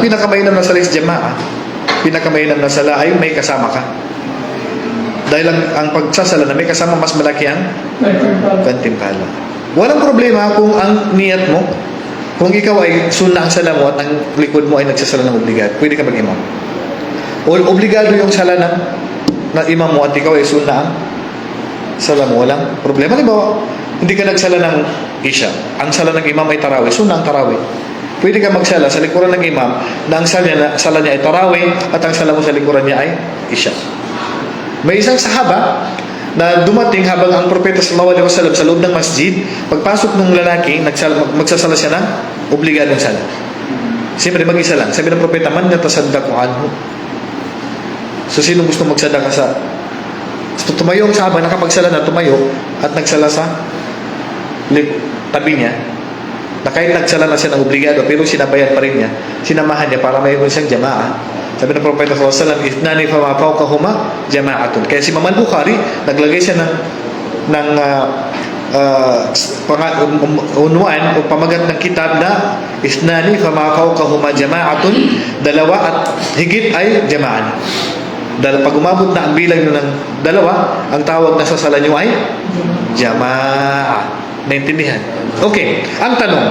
Pinakamainam na sala is jamaa. Pinakamainam na sala ay may kasama ka. Dahil ang, ang pagsasala na may kasama mas malaki ang gantimpala. Walang problema kung ang niyat mo, kung ikaw ay sunna ang sala mo at ang likod mo ay nagsasala ng obligado, pwede ka mag-imam. O obligado yung sala ng na imam mo at ikaw ay sunna ang sala mo. Walang problema. Halimbawa, hindi ka nagsala ng isya. Ang sala ng imam ay tarawih. Sunna ang tarawih. Pwede ka magsala sa likuran ng imam na ang sala niya, sala niya ay tarawih at ang sala mo sa likuran niya ay isya. May isang sahaba na dumating habang ang propeta sallallahu alaihi wasallam sa loob ng masjid, pagpasok ng lalaki, nagsala, mag- magsasala siya ng obligadong sala. Siyempre, mag-isa lang. Sabi ng propeta, man natasaddaku anhu. So, sino gusto magsadaka sa... So, tumayo ang sahaba, nakapagsala na, tumayo, at nagsala sa lik- tabi niya, na kahit nagsala na siya ng obligado, pero sinabayan pa rin niya, sinamahan niya para mayroon siyang jamaa. Sabi ng Propeta sallallahu alaihi wasallam, "Ithnani fama fawqahuma jama'atun." Kaya si Imam Bukhari naglagay siya ng ng uh, uh, panga, um, um, unwan o pamagat ng kitab na Ithnani fama fawqahuma jama'atun, dalawa at higit ay jama'an. Dahil pag umabot na ang bilang ng dalawa, ang tawag na sa sala nyo ay jama'a. Naintindihan? Okay. Ang tanong,